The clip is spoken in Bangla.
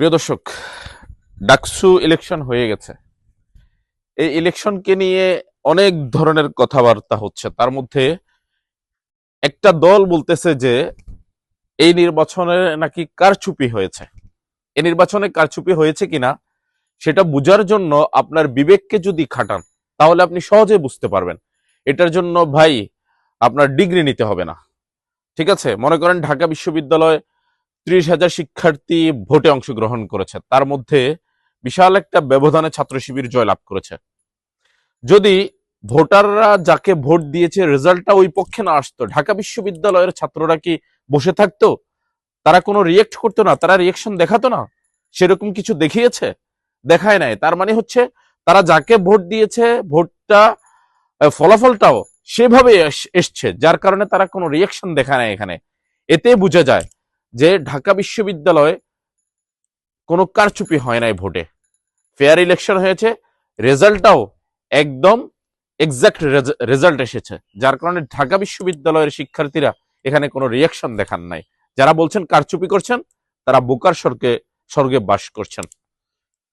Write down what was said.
প্রিয় দর্শক, ডাকসু ইলেকশন হয়ে গেছে। এই ইলেকশনকে নিয়ে অনেক ধরনের কথাবার্তা হচ্ছে। তার মধ্যে একটা দল বলতেছে যে, এই নির্বাচনে নাকি কারচুপি হয়েছে। এই নির্বাচনে কারচুপি হয়েছে কিনা, সেটা বুঝার জন্য আপনার বিবেককে যদি খাটান, তাহলে আপনি সহজে বুঝতে পারবেন। এটার জন্য ভাই, আপনার ডিগ্রি নিতে হবে না। ঠিক আছে? মনে করেন ঢাকা বিশ্ববিদ্যালয় ত্রিশ হাজার শিক্ষার্থী ভোটে অংশগ্রহণ করেছে। তার মধ্যে বিশাল একটা ব্যবধানে ছাত্র শিবির জয়লাভ করেছে। যদি ভোটাররা যাকে ভোট দিয়েছে রেজাল্টটা ওই পক্ষে না আসতো, ঢাকা বিশ্ববিদ্যালয়ের ছাত্ররা কি বসে থাকতো? তারা কোনো রিয়েক্ট করতো না? তারা রিয়েকশন দেখাতো না? সেরকম কিছু দেখিয়েছে? দেখায় নাই। তার মানে হচ্ছে তারা যাকে ভোট দিয়েছে, ভোটটা ফলাফলটাও সেভাবে এস- এসছে, যার কারণে তারা কোনো রিয়েকশন দেখায় না এখানে। এতে বোঝা যায় যে ঢাকা বিশ্ববিদ্যালয়ে কোনো কারচুপি হয় নাই ভোটে। ফেয়ার ইলেকশন হয়েছে রেজাল্টটাও একদম এক্সাক্ট রেজাল্ট এসেছে। যার কারণে ঢাকা বিশ্ববিদ্যালয়ের শিক্ষার্থীরা এখানে কোনো রিয়াকশন দেখান নাই। যারা বলছেন কারচুপি করছেন, তারা বোকার স্বর্গে স্বর্গে বাস করছেন।